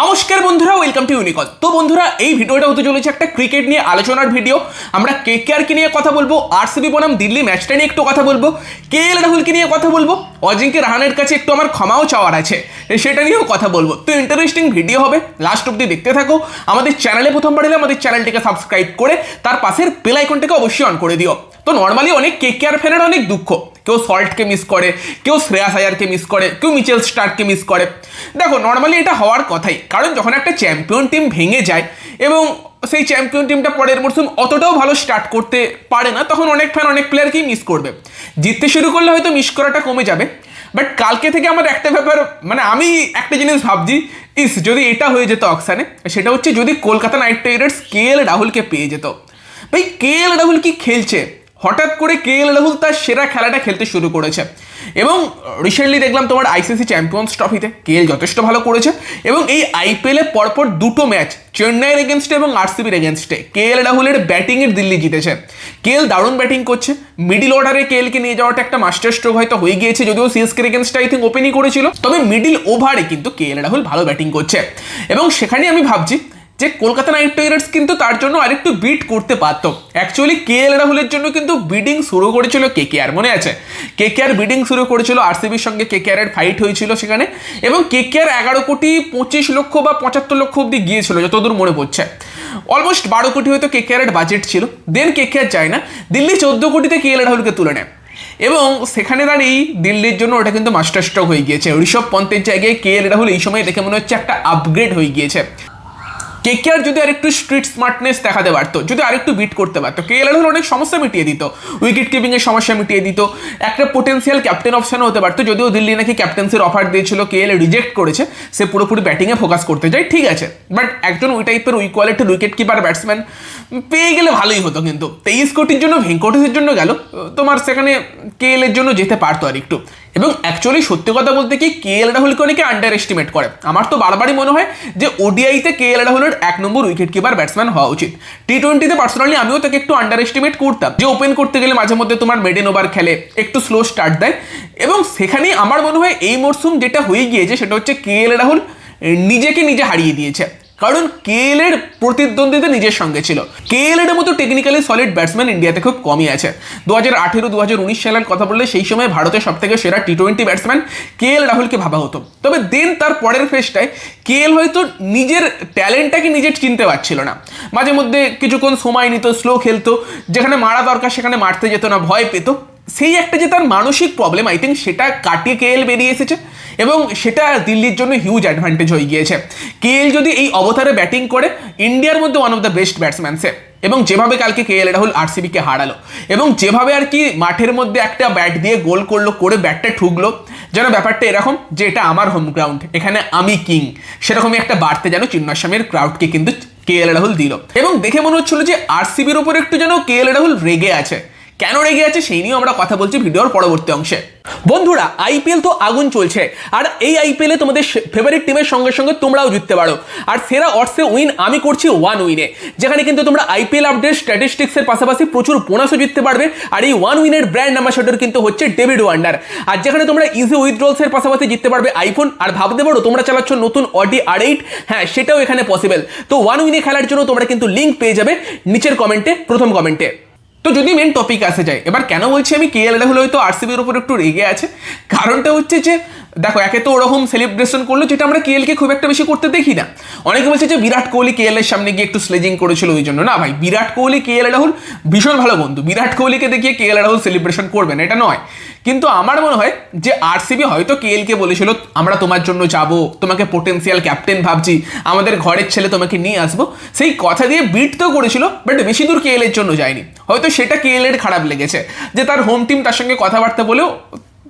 নমস্কার বন্ধুরা welcome to ইউনিকল তো বন্ধুরা, এই ভিডিওটা হতে চলেছে একটা ক্রিকেট নিয়ে আলোচনার ভিডিও আমরা কে কে আরকে নিয়ে কথা বলব আরসিবি বনাম, দিল্লি ম্যাচটা নিয়ে একটু কথা বলব কে এল রাহুলকে নিয়ে কথা বলব অজিঙ্কে রাহানের কাছে একটু আমার ক্ষমাও চাওয়ার আছে, সেটা নিয়েও কথা বলব। তো ইন্টারেস্টিং ভিডিও হবে লাস্ট অব্দি দেখতে থাকো। আমাদের চ্যানেলে প্রথমবার এলে আমাদের চ্যানেলটিকে সাবস্ক্রাইব করে, তার পাশের বেল আইকনটাকে অবশ্যই অন করে দিও। তো নর্মালি অনেক কে কে আর ফ্যানের অনেক দুঃখ। কেউ সল্টকে মিস করে, কেউ শ্রেয়াস আয়ারকে মিস করে, কেউ মিচেল স্টারকে মিস করে। দেখো নর্মালি এটা হওয়ার কথাই, কারণ যখন একটা চ্যাম্পিয়ন টিম ভেঙে যায় এবং সেই চ্যাম্পিয়ন টিমটা পরের মরশুম অতটাও ভালো স্টার্ট করতে পারে না, তখন অনেক ফ্যান অনেক প্লেয়ারকেই মিস করবে। জিততে শুরু করলে হয়তো মিস করাটা কমে যাবে বাট কালকে থেকে আমার একটা ব্যাপার মানে আমি একটা জিনিস ভাবছি, ইস, যদি এটা হয়ে যেত অকসানে সেটা হচ্ছে যদি Kolkata Knight Riders K L রাহুলকে পেয়ে যেত। ভাই, কে এল রাহুল কি খেলছে? হঠাৎ করে কে এল রাহুল তার সেরা খেলাটা খেলতে শুরু করেছে। এবং রিসেন্টলি দেখলাম তোমার আইসিসি চ্যাম্পিয়ন্স ট্রফিতে কে এল যথেষ্ট ভালো করেছে এবং এই আইপিএলে পরপর দুটো ম্যাচ চেন্নাইয়ের এগেনস্টে এবং আরসিবির এগেনস্টে কে এল রাহুলের ব্যাটিংয়ের দিল্লি জিতেছে। কে এল দারুণ ব্যাটিং করছে। মিডিল অর্ডারে কে এলকে নিয়ে যাওয়াটা একটা মাস্টার স্ট্রোক হয়তো হয়ে গিয়েছে, যদিও সিএসকের এগেনস্টে আই থিঙ্ক ওপেনই করেছিল। তবে মিডিল ওভারে কিন্তু কে এল রাহুল ভালো ব্যাটিং করছে। এবং সেখানে আমি ভাবছি যে কলকাতা নাইট রাইডার্স কিন্তু তার জন্য আরেকটু বিট করতে পারতো অ্যাকচুয়ালি কে এল রাহুলের জন্য কিন্তু বিডিং শুরু করেছিল কে কে আর মনে আছে? কে কে আর বিডিং শুরু করেছিল আরসিবির সঙ্গে কে কে আর ফাইট হয়েছিল সেখানে, এবং কে কে আর এগারো কোটি পঁচিশ লক্ষ বা পঁচাত্তর লক্ষ অব্দি গিয়েছিল, যতদূর মনে পড়ছে। অলমোস্ট বারো কোটি হয়তো কে কে আর বাজেট ছিল দেন কে কে আর যায় না, দিল্লি চোদ্দ কোটিতে কে এল রাহুলকে তুলে নেয়। এবং সেখানে দাঁড়িয়েই দিল্লির জন্য ওটা কিন্তু মাস্টার স্ট্রোক হয়ে গিয়েছে। ঋষভ পন্থের জায়গায় কে এল রাহুল এই সময় দেখে মনে হচ্ছে একটা আপগ্রেড হয়ে গিয়েছে। কে যদি আরেকটু স্ট্রিট স্মার্টনেস দেখাতে পারতো, যদি আরেকটু বিট করতে পারতো কে এল অনেক সমস্যা মিটিয়ে দিত। উইকেট কিপিংয়ের সমস্যা মিটিয়ে দিত। একটা পোটেন্সিয়াল ক্যাপ্টেন অপশনও হতে পারতো, যদিও দিল্লি নাকি ক্যাপ্টেন্সির অফার দিয়েছিল কে রিজেক্ট করেছে, সে পুরোপুরি ব্যাটিংয়ে ফোকাস করতে চায় ঠিক আছে। বাট একজন ওই টাইপের উই কোয়ালিটির উইকেট কিপার ব্যাটসম্যান পেয়ে গেলে ভালোই হতো কিন্তু। তেইশ কোটির জন্য, ভেঙ্কটেশের জন্য গেল, তোমার সেখানে কে এল এর জন্য যেতে পারতো আর একটু এবং অ্যাকচুয়ালি সত্যি কথা বলতে কি কে এল রাহুলকে অনেকে আন্ডার এস্টিমেট করে। আমার তো বারবারই মনে হয় যে ওডিআইতে কে এল রাহুলের এক নম্বর উইকেট কিপার ব্যাটসম্যান হওয়া উচিত। টি টোয়েন্টিতে পার্সোনালি আমিও তাকে একটু আন্ডার এস্টিমেট করতাম। যে ওপেন করতে গেলে মাঝে মধ্যে তোমার মেডেন ওভার খেলে, একটু স্লো স্টার্ট দেয়। এবং সেখানে আমার মনে হয় এই মরশুম যেটা হয়ে গিয়েছে, সেটা হচ্ছে কে এল রাহুল নিজেকে নিজে হারিয়ে দিয়েছে। কারণ কেএল এর প্রতিদ্বন্দ্বিতা নিজের সঙ্গে ছিল। কেএল এর মতো টেকনিক্যালি সলিড ব্যাটসম্যান ইন্ডিয়াতে খুব কমই আছে। দু হাজার আঠেরো দু হাজার উনিশ সালের কথা বললে সেই সময় ভারতের সব থেকে সেরা টি টোয়েন্টি ব্যাটসম্যান কে এল রাহুলকে ভাবা হতো। তবে দেন তার পরের ফেসটায় কে এল হয়তো নিজের ট্যালেন্টটাকে নিজে চিনতে পারছিল না। মাঝে মধ্যে কিছুক্ষণ সময় নিত স্লো খেলতো, যেখানে মারা দরকার সেখানে মারতে যেত না, ভয় পেত। সেই একটা যে তার মানসিক প্রবলেম আই থিঙ্ক সেটা কাটিয়ে কেএল বেরিয়ে এসেছে এবং সেটা দিল্লির জন্য হিউজ অ্যাডভান্টেজ হয়ে গিয়েছে। কেএল যদি এই অবতারে ব্যাটিং করে ইন্ডিয়ার মধ্যে one of the best batsman সে। এবং যেভাবে কালকে কে এল রাহুল আরসিবিকে হারালো, এবং যেভাবে আর কি মাঠের মধ্যে একটা ব্যাট দিয়ে গোল করল, করে ব্যাটটা ঠুকলো, যেন ব্যাপারটা এরকম যে এটা আমার হোম গ্রাউন্ড এখানে আমি কিং সেরকমই একটা বাড়তে যেন চিন্নাস্বামীর ক্রাউডকে কিন্তু কে এল রাহুল দিল। এবং দেখে মনে হচ্ছিল যে আরসিবির ওপর একটু যেন কে এল রাহুল রেগে আছে। কেন রেগে আছে সেই নিয়েও আমরা কথা বলছি ভিডিওর পরবর্তী অংশে। বন্ধুরা আইপিএল তো আগুন চলছে, আর এই আইপিএলে তোমাদের ফেভারিট টিমের সঙ্গে সঙ্গে তোমরাও জিততে পারো। আর সেরা অর্থে উইন আমি করছি ওয়ান উইনে যেখানে কিন্তু তোমরা আইপিএল আপডেট স্ট্যাটিস্টিক্সের পাশাপাশি প্রচুর বোনাসও জিততে পারবে, আর এই ওয়ান উইনের ব্র্যান্ড অ্যাম্বাসেডর কিন্তু হচ্ছে ডেভিড ওয়ান্ডার আর যেখানে তোমরা ইজি উইথড্রলসের পাশাপাশি জিততে পারবে আইফোন আর ভাবতে পারো তোমরা চালাচ্ছ নতুন অডি আর এইট হ্যাঁ সেটাও এখানে পসিবল তো ওয়ান উইনে খেলার জন্য তোমরা কিন্তু লিঙ্ক পেয়ে যাবে নিচের কমেন্টে প্রথম কমেন্টে তো যদি মেন টপিক আসে যায় এবার কেন বলছি আমি? কে এল রাহুল হয়তো আরসিবির উপর একটু রেগে আছে। কারণটা হচ্ছে যে, দেখো, একে তো ওরকম সেলিব্রেশন করল যেটা আমরা কেএলকে খুব একটা বেশি করতে দেখি না। অনেকে বলছে যে, বিরাট কোহলি কেএল এর সামনে গিয়ে একটু স্লেজিং করেছিল ওই জন্য। না ভাই, বিরাট কোহলি কেএল রাহুল, ভীষণ ভালো বন্ধু। বিরাট কোহলিকে দেখিয়ে কেএল রাহুল সেলিব্রেশন করবেন এটা নয়। কিন্তু আমার মনে হয় যে আরসিবি হয়তো কেএলকে বলেছিল, আমরা তোমার জন্য যাব, তোমাকে পোটেন্সিয়াল ক্যাপ্টেন ভাবছি, আমাদের ঘরের ছেলে তোমাকে নিয়ে আসব। সেই কথা দিয়ে বিট তো করেছিল বাট বেশি দূর কেএল এর জন্য যায়নি। হয়তো সেটা কেএল এর খারাপ লেগেছে, যে তার হোম টিম তার সঙ্গে কথাবার্তা বলেও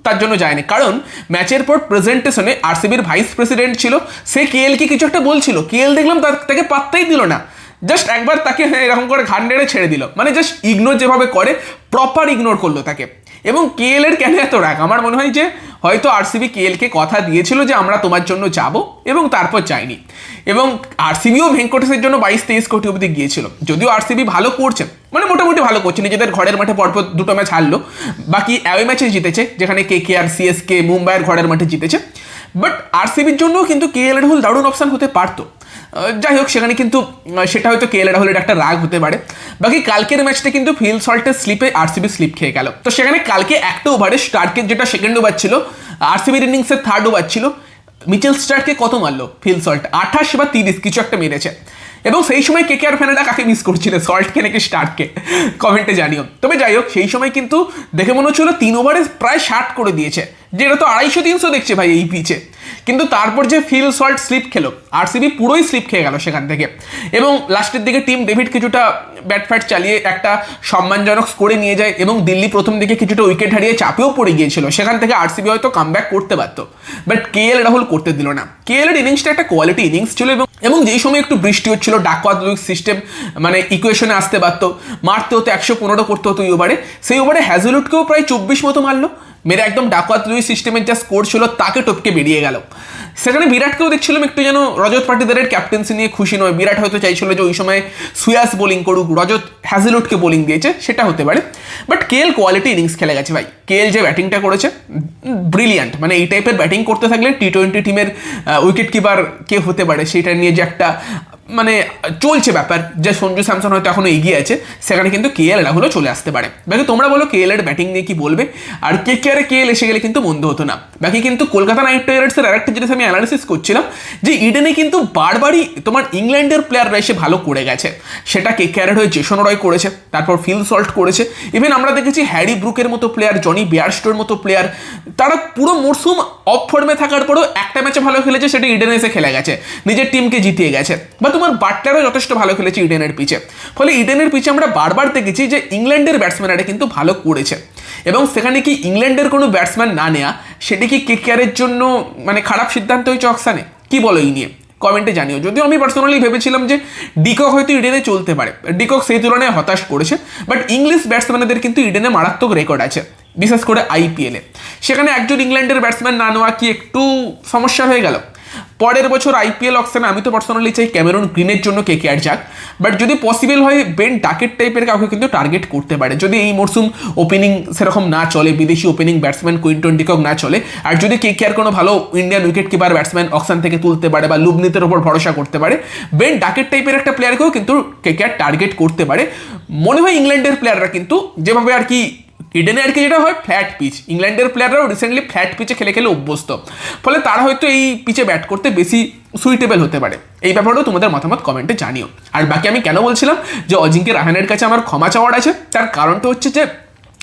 তার জন্য যায়নি। কারণ ম্যাচের পর প্রেজেন্টেশনে আরসিবির ভাইস প্রেসিডেন্ট ছিল, সে কেএলকে কিছু একটা বলছিল। কেএল দেখলাম তাকে পাত্তাই দিল না। জাস্ট একবার তাকে হ্যাঁ এরকম করে ঘাট ছেড়ে দিল। মানে জাস্ট ইগনোর যেভাবে করে প্রপার ইগনোর করল তাকে। এবং কেএল এর কেন এত রাগ? আমার মনে হয় যে হয়তো আরসিবি কেএলকে কথা দিয়েছিল যে আমরা তোমার জন্য যাব এবং তারপর যাইনি। এবং আরসিবিও ভেঙ্কটেশের জন্য বাইশ তেইশ কোটি অবধি গিয়েছিল। যদিও আরসিবি ভালো করছে মানে মোটামুটি ভালো করছে, নিজেদের ঘরের মাঠে পরপর দুটো ম্যাচ হারলো। বাকি অ্যাওয়ে ম্যাচে জিতেছে, যেখানে কে কে আর সিএসকে মুম্বাইয়ের ঘরের মাঠে জিতেছে। বাট আরসিবির জন্য কিন্তু কে এল রাহুল দারুণ অপশান হতে পারতো। যাই হোক, সেখানে কিন্তু সেটা হয়তো কেএল রাহুলের একটা রাগ হতে পারে। বাকি কালকের ম্যাচটা কিন্তু ফিল সল্টের স্লিপে আরসিবি স্লিপ খেয়ে গেল। তো সেখানে কালকে একটা ওভারে স্টার্কের যেটা সেকেন্ড ওভার ছিল আরসিবির ইনিংসের থার্ড ওভার ছিল মিচেল স্টার্ককে কত মারলো ফিল সল্ট? আঠাশ বা তিরিশ, কিছু একটা মেরেছে। এবং সেই সময় কে আর ফ্যানেরা কাকে মিস করছিল? সল্টকে নাকি স্টার্টকে কমেন্টে জানিও। তবে যাই হোক, সেই সময় কিন্তু দেখে মনে হচ্ছিল তিন ওভারে প্রায় ষাট করে দিয়েছে। যেটা তো আড়াইশো তিনশো দেখছে ভাই এই পিচে কিন্তু তারপর যে ফিল সল্ট স্লিপ খেলো আরসিবি পুরোই স্লিপ খেয়ে গেল সেখান থেকে। এবং লাস্টের দিকে টিম ডেভিড কিছুটা ব্যাট ফ্যাট চালিয়ে একটা সম্মানজনক স্কোরে নিয়ে যায় এবং দিল্লি প্রথম দিকে কিছুটা উইকেট হারিয়ে চাপেও পড়ে গিয়েছিল। সেখান থেকে আরসিবি হয়তো কামব্যাক করতে পারতো। বাট কে এল রাহুল করতে দিল না। কে এল এর ইনিংসটা একটা কোয়ালিটি ইনিংস ছিল এবং এবং যেই সময় একটু বৃষ্টি হচ্ছিল ডাকওয়াত লুইক সিস্টেম মানে ইকুয়েশনে আসতে পারতো। মারতে হতো একশো পনেরো করতে হতো ওই ওভারে সেই ওভারে হ্যাজেলুটকেও প্রায় চব্বিশ মতো মারলো। মেরে একদম ডাকওয়াত লুইস সিস্টেমের যা স্কোর ছিল, তাকে টপকে বেরিয়ে গেল। সেখানে বিরাটকেও দেখছিলাম একটু যেন রজত পাটিদারের ক্যাপ্টেন্সি নিয়ে খুশি নয়। বিরাট হয়তো চাইছিল যে ওই সময় সুয়াস বোলিং করুক, রজত হ্যাজেলুটকে বোলিং দিয়েছে, সেটা হতে পারে। বাট কেএল কোয়ালিটি ইনিংস খেলে গেছে ভাই। কেএল যে ব্যাটিংটা করেছে ব্রিলিয়ান্ট মানে এই টাইপের ব্যাটিং করতে থাকলে টি টোয়েন্টি টিমের উইকেট কিপার কে হতে পারে। সেটা নিয়ে যে একটা মানে চলছে ব্যাপার। যে সঞ্জু স্যামসন হয়তো এখনও এগিয়ে আছে, সেখানে কিন্তু কে এল রাহুলও চলে আসতে পারে। বাকি তোমরা বলো কে এল এর ব্যাটিং নিয়ে কি বলবে? আর কে কে আরে কে এল এসে গেলে কিন্তু মন্দ হতো না। বাকি কিন্তু কলকাতা নাইট রাইডার্সের আরেকটা জিনিস আমি অ্যানালিসিস করছিলাম, যে ইডেনে কিন্তু বারবারই তোমার ইংল্যান্ডের প্লেয়াররা এসে ভালো করে গেছে। সেটা কে ক্যারেট হয়ে জেসন রয় করেছে, তারপর ফিল সল্ট করেছে। ইভেন আমরা দেখেছি হ্যারি ব্রুকের মতো প্লেয়ার জনি বিয়ারস্টোর মতো প্লেয়ার তারা পুরো মরশুম অফ ফর্মে থাকার পরেও একটা ম্যাচে ভালো খেলেছে, সেটা ইডেনে এসে খেলে গেছে। নিজের টিমকে জিতিয়ে গেছে। বা তোমার বাটলারও যথেষ্ট ভালো খেলেছে ইডেনের পিচে। ফলে ইডেনের পিচে আমরা বারবার দেখেছি যে ইংল্যান্ডের ব্যাটসম্যানরা কিন্তু ভালো করেছে। এবং সেখানে কি ইংল্যান্ডের কোনো ব্যাটসম্যান না নেওয়া সেটি কি কেকেআরের জন্য মানে খারাপ সিদ্ধান্ত হয়েছে অক্সানে? কি বলো এই নিয়ে? কমেন্টে জানিও। যদিও আমি পার্সোনালি ভেবেছিলাম যে ডিকক হয়তো ইডেনে চলতে পারে। ডিকক সেই তুলনায় হতাশ করেছে। বাট ইংলিশ ব্যাটসম্যানদের কিন্তু ইডেনে মারাত্মক রেকর্ড আছে, বিশেষ করে আইপিএলে। সেখানে একজন ইংল্যান্ডের ব্যাটসম্যান না নেওয়া কি একটু সমস্যা হয়ে গেল? পরের বছর আইপিএল অকশনে আমি তো পার্সোনালি চাই ক্যামেরন গ্রিনের জন্য কে কে আর যাক। বাট যদি পসিবল হয় বেন ডাকেট টাইপের কাউকে কিন্তু টার্গেট করতে পারে। যদি এই মরশুম ওপেনিং সেরকম না চলে, বিদেশি ওপেনিং ব্যাটসম্যান কুইন্টন ডিকক না চলে, আর যদি কে কে আর কোনো ভালো Indian wicket keeper batsman auction থেকে তুলতে পারে বা লুবনিতের ওপর ভরসা করতে পারে বেন ডাকেট টাইপের একটা প্লেয়ারকেও কিন্তু কে কে আর টার্গেট করতে পারে। মনে হয় ইংল্যান্ডের প্লেয়াররা কিন্তু যেভাবে আর কি ইডেনে আর কি যেটা হয় ফ্ল্যাট পিচ ইংল্যান্ডের প্লেয়াররাও রিসেন্টলি ফ্ল্যাট পিচে খেলে খেলে অভ্যস্ত। ফলে তারা হয়তো এই পিচে ব্যাট করতে বেশি সুইটেবল হতে পারে। এই ব্যাপারেও তোমাদের মতামত কমেন্টে জানিও। আর বাকি আমি কেন বলছিলাম যে অজিঙ্কে রাহানের কাছে আমার ক্ষমা চাওয়ার আছে? তার কারণটা হচ্ছে যে,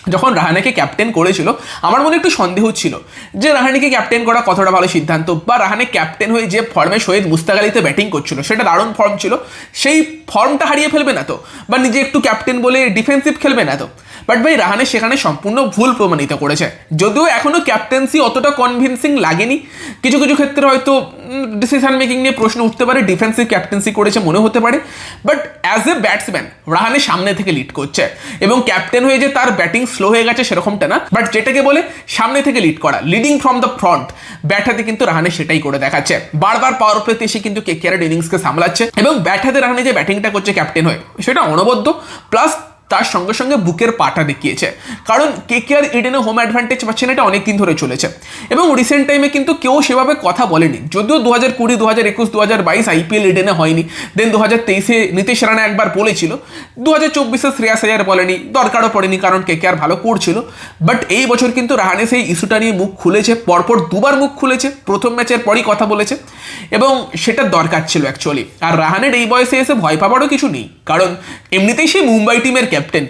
যখন রাহানাকে ক্যাপ্টেন করেছিল, আমার মনে একটু সন্দেহ ছিল যে রাহানেকে ক্যাপ্টেন করা কতটা ভালো সিদ্ধান্ত বা রাহানে ক্যাপ্টেন হয়ে যে ফর্মে শহীদ মুস্তাক আলীতে ব্যাটিং করছিল, সেটা দারুণ ফর্ম ছিল। সেই ফর্মটা হারিয়ে ফেলবে না তো? বা নিজে একটু ক্যাপ্টেন বলে ডিফেন্সিভ খেলবে না তো? বাট ভাই, রাহানে সেখানে সম্পূর্ণ ভুল প্রমাণিত করেছে। যদিও এখনও ক্যাপ্টেন্সি অতটা কনভিনসিং লাগেনি। কিছু কিছু ক্ষেত্রে হয়তো ডিসিশন মেকিং নিয়ে প্রশ্ন উঠতে পারে ডিফেন্সিভ ক্যাপ্টেন্সি করেছে মনে হতে পারে। But as a batsman Rahane সামনে থেকে লিড করছে। এবং ক্যাপ্টেন হয়ে যে তার ব্যাটিং স্লো হয়ে গেছে সেরকমটা না। বাট যেটাকে বলে, সামনে থেকে লিড করা leading from the front bat হাতে কিন্তু রাহানে সেটাই করে দেখাচ্ছে। বারবার পাওয়ার প্লেতে এসে কিন্তু কে কেয়ারের ইনিংসকে সামলাচ্ছে। এবং ব্যাট হাতে রাহানে যে ব্যাটিংটা করছে ক্যাপ্টেন হয়ে, সেটা অনবদ্য। প্লাস তার সঙ্গে সঙ্গে বুকের পাটা দেখিয়েছে। কারণ কে কে আর ইডেনে হোম অ্যাডভান্টেজ পাচ্ছে না এটা অনেকদিন ধরে চলেছে। এবং রিসেন্ট টাইমে কিন্তু কেউ সেভাবে কথা বলেনি। যদিও দু হাজার কুড়ি দু হাজার একুশ দু হাজার বাইশ আইপিএল ইডেনে হয়নি। দেন দু হাজার তেইশে নীতিশ রানা একবার বলেছিল। দু হাজার চব্বিশে শ্রেয়াস আয়ার বলেনি। দরকারও পড়েনি কারণ কে কে আর ভালো করছিল। বাট এই বছর কিন্তু রাহানে সেই ইস্যুটা নিয়ে মুখ খুলেছে। পরপর দুবার মুখ খুলেছে। প্রথম ম্যাচের পরই কথা বলেছে। এবং সেটা দরকার ছিল অ্যাকচুয়ালি আর রাহানের এই বয়সে এসে ভয় পাবারও কিছু নেই। কারণ এমনিতেই সে মুম্বাই টিমের ক্যাপ্টেন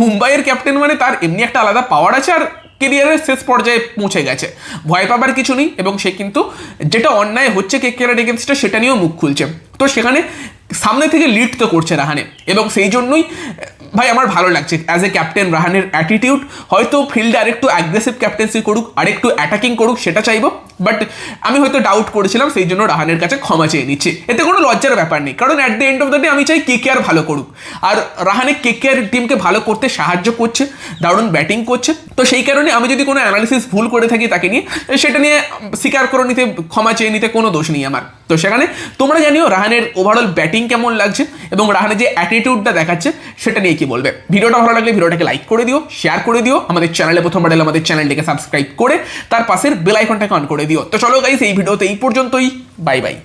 মুম্বাইয়ের ক্যাপ্টেন মানে তার এমনি একটা আলাদা পাওয়ার আছে আর কেরিয়ারের শেষ পর্যায়ে পৌঁছে গেছে। ভয় পাবার কিছু নেই এবং সে কিন্তু যেটা অন্যায় হচ্ছে কে কেয়ার এগেনস্টে সেটা নিয়েও মুখ খুলছে। তো সেখানে সামনে থেকে লিড তো করছে রাহানে এবং সেই জন্যই, ভাই আমার ভালো লাগছে। অ্যাজ এ ক্যাপ্টেন রাহানের অ্যাটিটিউড হয়তো ফিল্ডে আরেকটু অ্যাগ্রেসিভ ক্যাপ্টেন্সি করুক, আরেকটু অ্যাটাকিং করুক, সেটা চাইব। বাট আমি হয়তো ডাউট করেছিলাম, সেই জন্য রাহানের কাছে ক্ষমা চেয়ে নিচ্ছি। এতে কোনো লজ্জার ব্যাপার নেই। কারণ at the end of the day আমি চাই কে কে আর ভালো করুক। আর রাহানে কে কে আর টিমকে ভালো করতে সাহায্য করছে, দারুণ ব্যাটিং করছে। তো সেই কারণে আমি যদি কোনো অ্যানালিসিস ভুল করে থাকি তাকে নিয়ে, সেটা নিয়ে স্বীকার করে নিতে, ক্ষমা চেয়ে নিতে কোনো দোষ নেই আমার। তো সেখানে তোমরা জানিও রাহানের ওভারঅল ব্যাটিং কেমন লাগছে এবং রাহানের যে অ্যাটিটিউডটা দেখাচ্ছে, সেটা নিয়ে কি বলবে। ভিডিওটা ভালো লাগলে ভিডিওটাকে লাইক করে দিও শেয়ার করে দিও। আমাদের চ্যানেলে প্রথমবার আমাদের চ্যানেলটিকে সাবস্ক্রাইব করে, তার পাশের বেল আইকনটাকে অন করে দিও। তো চলো গাইস এই ভিডিওতে এই পর্যন্তই। Bye bye